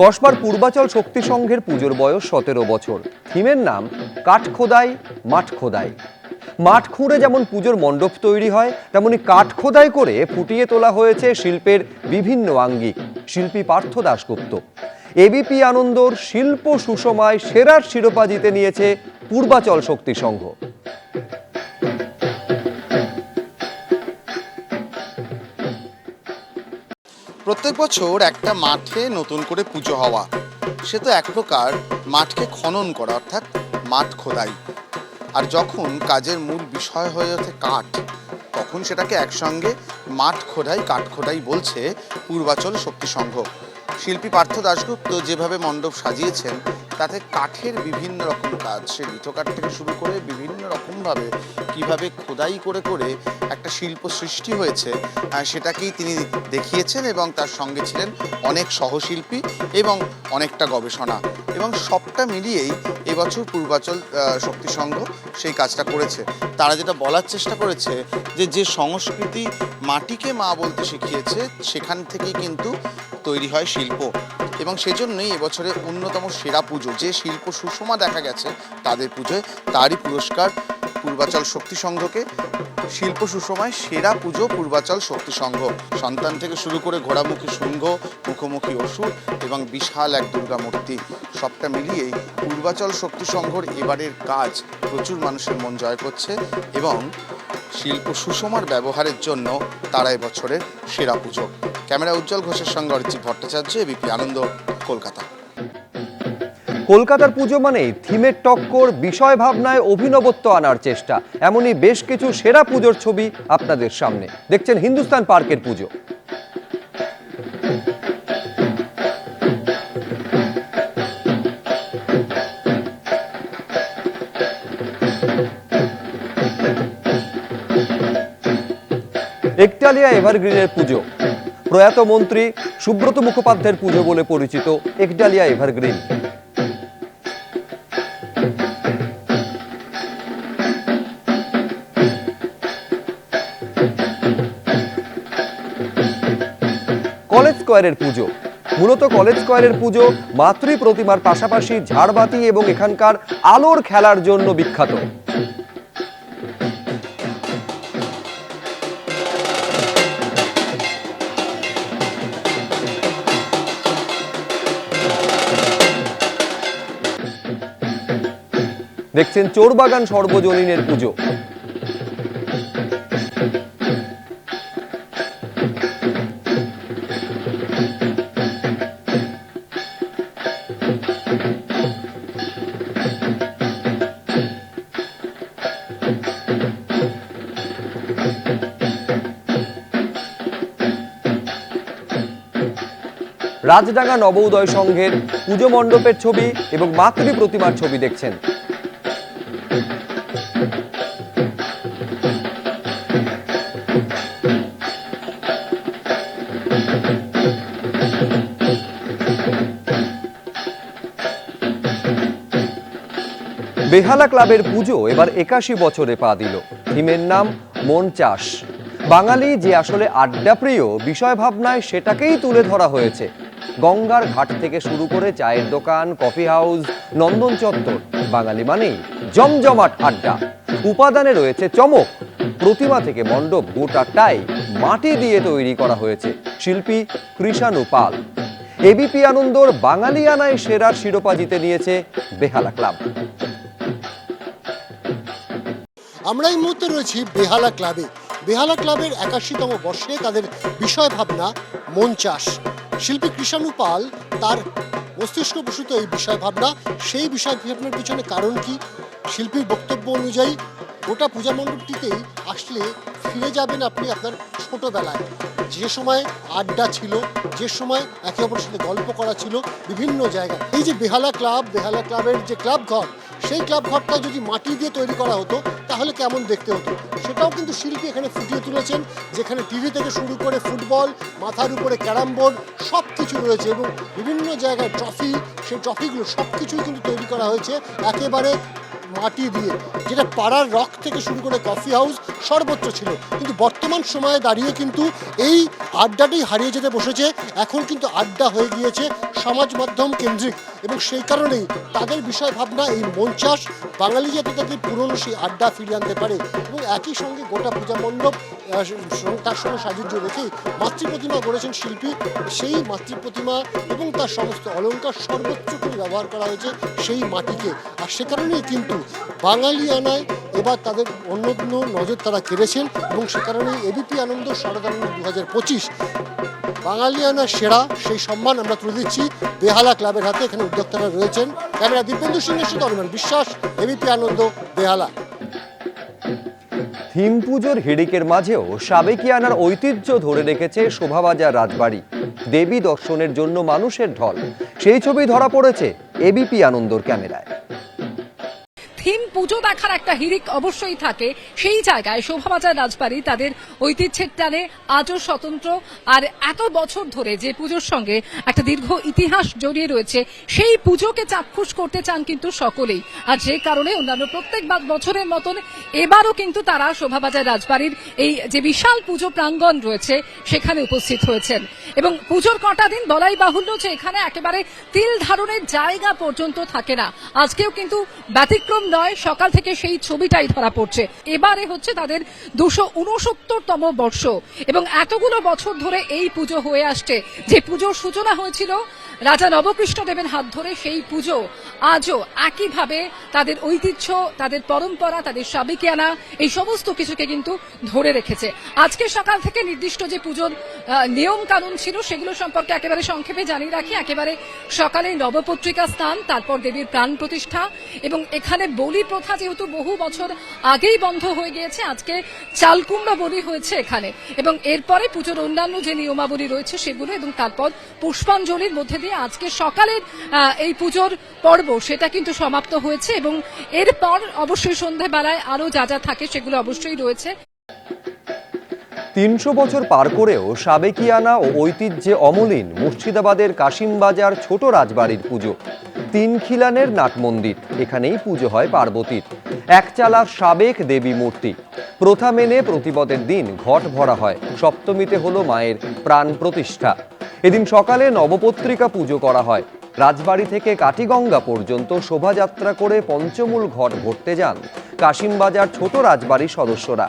কসবার পূর্বাচল শক্তি সংঘের পুজোর বয়স সতেরো বছর। থিমের নাম কাঠ খোদাই মাঠ খোদাই মাঠ খুঁড়ে যেমন পুজোর মণ্ডপ তৈরি হয়, তেমনি কাঠ খোদাই করে ফুটিয়ে তোলা হয়েছে শিল্পের বিভিন্ন আঙ্গিক। শিল্পী পার্থ দাশগুপ্ত। এবিপি আনন্দর শিল্প সুষমায় সেরার শিরোপা জিতে নিয়েছে পূর্বাচল শক্তি সংঘ। প্রত্যেক বছর একটা মাঠে নতুন করে পুজো হওয়া। সে তো এক প্রকার মাঠকে খনন করা, অর্থাৎ মাঠ খোদাই। আর যখন কাজের মূল বিষয় হয়ে ওঠে কাঠ, তখন সেটাকে একসঙ্গে মাঠ খোদাই, কাঠ খোদাই বলছে পূর্বাচল শক্তি সংঘ। শিল্পী পার্থ দাশগুপ্ত যেভাবে মণ্ডপ সাজিয়েছেন তাতে কাঠের বিভিন্ন রকম কাজ। সে কাঠ থেকে শুরু করে বিভিন্ন রকমভাবে কীভাবে খোদাই করে করে একটা শিল্প সৃষ্টি হয়েছে সেটাকেই তিনি দেখিয়েছেন এবং তার সঙ্গে ছিলেন অনেক সহশিল্পী এবং অনেকটা গবেষণা। এবং সবটা মিলিয়েই এবছর পূর্বাচল শক্তি সংঘ সেই কাজটা করেছে। তারা যেটা বলার চেষ্টা করেছে যে যে সংস্কৃতি মাটিকে মা বলতে শিখিয়েছে, সেখান থেকেই কিন্তু তৈরি হয় শিল্প। এবং সেজন্যই এবছরে অন্যতম সেরা পুজো, যে শিল্প সুষমা দেখা গেছে তাদের পুজোয়, তারই পুরস্কার পূর্বাচল শক্তি সংঘকে। শিল্প সুষমায় সেরা পুজো পূর্বাচল শক্তি সংঘ। সন্তান থেকে শুরু করে ঘোড়ামুখী শুঙ্গ, মুখোমুখি অসুর এবং বিশাল এক দুর্গা মূর্তি। সবটা মিলিয়েই পূর্বাচল শক্তি সংঘর এবারের কাজ প্রচুর মানুষের মন জয় করছে এবং শিল্প সুষমার ব্যবহারের জন্য তারা এবছরের সেরা পুজো। ক্যামেরা উজ্জ্বল ঘোষের সঙ্গে অরিজিৎ ভট্টাচার্য এবিপি আনন্দ, কলকাতা। কলকাতার পুজো মানেই থিমের টক্কর, বিষয় ভাবনায় অভিনবত্ব আনার চেষ্টা। এমনই বেশ কিছু সেরা পুজোর ছবি আপনাদের সামনে। দেখছেন হিন্দুস্তান পার্কের পুজো। একটালিয়া এভারগ্রিনের পুজো। প্রয়াত মন্ত্রী সুব্রত মুখোপাধ্যায়ের পুজো বলে পরিচিত একডালিয়া এভারগ্রিন। কলেজ স্কোয়ারের পুজো। মূলত কলেজ স্কোয়ারের পুজো মাতৃ প্রতিমার পাশাপাশি ঝাড়বাতি এবং এখানকার আলোর খেলার জন্য বিখ্যাত। দেখছেন চোরবাগান সর্বজনীনের পুজো। রাজডাঙ্গা নবোদয় সংঘের পুজো মণ্ডপের ছবি এবং মাতৃ প্রতিমার ছবি দেখছেন। বেহালা ক্লাবের পুজো এবার একাশি বছরে পা দিল। থিমের নাম মন চাষ। বাঙালি যে আসলে আড্ডাপ্রিয় বিষয় ভাবনায় সেটাকেই তুলে ধরা হয়েছে। গঙ্গার ঘাট থেকে শুরু করে চায়ের দোকান, কফি হাউস, নন্দন চত্বর, বাঙালি মানেই জমজমাট আড্ডা। উপাদানে রয়েছে চমক। প্রতিমা থেকে মণ্ডপ গোটাটাই মাটি দিয়ে তৈরি করা হয়েছে, শিল্পী কৃষাণু পাল। এবিপি আনন্দর বাঙালিয়ানায় সেরার শিরোপা জিতে নিয়েছে বেহালা ক্লাব। আমরা এই মুহূর্তে রয়েছি বেহালা ক্লাবে। বেহালা ক্লাবের একাশিতম বর্ষে তাদের বিষয় ভাবনা মন চাষ। শিল্পী কৃষাণু পাল তার মস্তিষ্ক প্রসূত এই বিষয় ভাবনা সেই বিষয় ভাবনার পিছনে কারণ কি? শিল্পীর বক্তব্য অনুযায়ী গোটা পূজা মণ্ডপটিতেই আসলে ফিরে যাবেন আপনি আপনার ছোটবেলায়। যে সময় আড্ডা ছিল, যে সময় একে অপরের সাথে গল্প করা ছিল বিভিন্ন জায়গায়। এই যে বেহালা ক্লাব, বেহালা ক্লাবের যে ক্লাব ঘর সেই ক্লাব ঘরটা যদি মাটি দিয়ে তৈরি করা হতো, তাহলে কেমন দেখতে হতো? সেটাও কিন্তু শিল্পী এখানে ফুটিয়ে তুলেছেন, যেখানে টিভি থেকে শুরু করে ফুটবল, মাথার উপরে ক্যারাম বোর্ড সব কিছু রয়েছে এবং বিভিন্ন জায়গায় ট্রফি, সেই ট্রফিগুলো সব কিছুই কিন্তু তৈরি করা হয়েছে। একেবারে মাটি দিয়ে, যেটা পাড়ার রক থেকে শুরু করে কফি হাউস সর্বোচ্চ ছিল। কিন্তু বর্তমান সময়ে দাঁড়িয়ে কিন্তু এই আড্ডাটাই হারিয়ে যেতে বসেছে। এখন কিন্তু আড্ডা হয়ে গিয়েছে সমাজ মাধ্যম কেন্দ্রিক এবং সেই কারণেই তাদের বিষয় ভাবনা, এই মঞ্চাস বাঙালি যাতে তাদের পুরনো সেই আড্ডা ফিরিয়ে আনতে পারে। এবং একই সঙ্গে গোটা পূজা মণ্ডপ তার সঙ্গে সাজুজ্য রেখেই মাতৃ প্রতিমা গড়েছেন শিল্পী। সেই মাতৃ প্রতিমা এবং তার সমস্ত অলঙ্কার সর্বোচ্চ করে ব্যবহার করা হয়েছে সেই মাটিকে। আর সে কারণেই কিন্তু বাঙালি আনায় এবার তাদের অন্যান্য নজর তারা কেড়েছেন এবং সে কারণেই এবিপি আনন্দ শারদানন্দ দু হাজার পঁচিশ বাঙালিয়ানা সেরা সেই সম্মান আমরা তুলে দিচ্ছি। বেহালা ক্লাবের হাতে এখানে উদ্যোক্তারা রয়েছেন। ক্যামেরা দিব্যেন্দু সিংহের সাথে অনিমান বিশ্বাস, এবিপি আনন্দ, বেহালা। থিম পুজোর হিড়িকের মাঝেও সাবেকিয়ানার ঐতিহ্য ধরে রেখেছে শোভাবাজার রাজবাড়ি। দেবী দর্শনের জন্য মানুষের ঢল। সেই ছবি ধরা পড়েছে এবিপি আনন্দর ক্যামেরায়। থিম পুজো দেখার একটা হিরিক অবশ্যই থাকে। সেই জায়গায় শোভাবাজার রাজবাড়ি তাদের ঐতিহ্যের টানে আজও স্বতন্ত্র। আর এত বছর ধরে যে পুজোর সঙ্গে একটা দীর্ঘ ইতিহাস জড়িয়ে রয়েছে, সেই পুজোকে চাক্ষুষ করতে চান কিন্তু সকলেই। আর যে কারণে অন্যান্য প্রত্যেক বছরের মতন এবারও কিন্তু তারা শোভাবাজার রাজবাড়ির এই যে বিশাল পুজো প্রাঙ্গণ রয়েছে, সেখানে উপস্থিত হয়েছেন। এবং পুজোর কটা দিন বলাই বাহুল্য যে এখানে একেবারে তিল ধারণের জায়গা পর্যন্ত থাকে না। আজকেও কিন্তু ব্যতিক্রম নয় সকাল থেকে সেই ছবিটাই ধরা পড়ছে। এবারে হচ্ছে তাদের দুশো উনসত্তরতম বর্ষ। এবং এতগুলো বছর ধরে এই পুজো হয়ে আসছে। যে পুজোর সূচনা হয়েছিল রাজা নবকৃষ্ণ দেবের হাত ধরে সেই পুজো আজও একইভাবে তাদের ঐতিহ্য, তাদের পরম্পরা, তাদের সাবিকিয়ানা এই সমস্ত কিছুকে কিন্তু ধরে রেখেছে। আজকে সকাল থেকে নির্দিষ্ট যে পুজোর নিয়ম কানুন ছিল, সেগুলো সম্পর্কে একেবারে সংক্ষেপে জানিয়ে রাখি। একেবারে সকালে নবপত্রিকা স্থান তারপর দেবীর প্রাণ প্রতিষ্ঠা এবং এখানে বলি প্রথা যেহেতু বহু বছর আগেই বন্ধ হয়ে গিয়েছে, আজকে চালকুমড়া বলি হয়েছে এখানে। এবং এরপরে পুজোর অন্যান্য যে নিয়মাবলী রয়েছে সেগুলো এবং তারপর পুষ্পাঞ্জলির মধ্যে দিয়ে আজকে সকালের এই পুজোর পর্ব, সেটা কিন্তু সমাপ্ত হয়েছে এবং এরপর অবশ্যই সন্ধ্যাবেলায় আরও যা যা থাকে সেগুলো অবশ্যই রয়েছে। তিনশো বছর পার করেও সাবেকিয়ানা ও ঐতিহ্যে অমলিন মুর্শিদাবাদের কাশিমবাজার ছোট রাজবাড়ির পুজো। তিন খিলানের নাট মন্দির এখানেই পুজো হয় পার্বতীর। একচালা সাবেক দেবী মূর্তি। প্রথা মেনে প্রতিপদের দিন ঘট ভরা হয়। সপ্তমীতে হলো মায়ের প্রাণ প্রতিষ্ঠা। এদিন সকালে নবপত্রিকা পুজো করা হয়। রাজবাড়ি থেকে কাটিগঙ্গা পর্যন্ত শোভাযাত্রা করে পঞ্চমূল ঘট ভরতে যান কাশিমবাজার ছোট রাজবাড়ির সদস্যরা।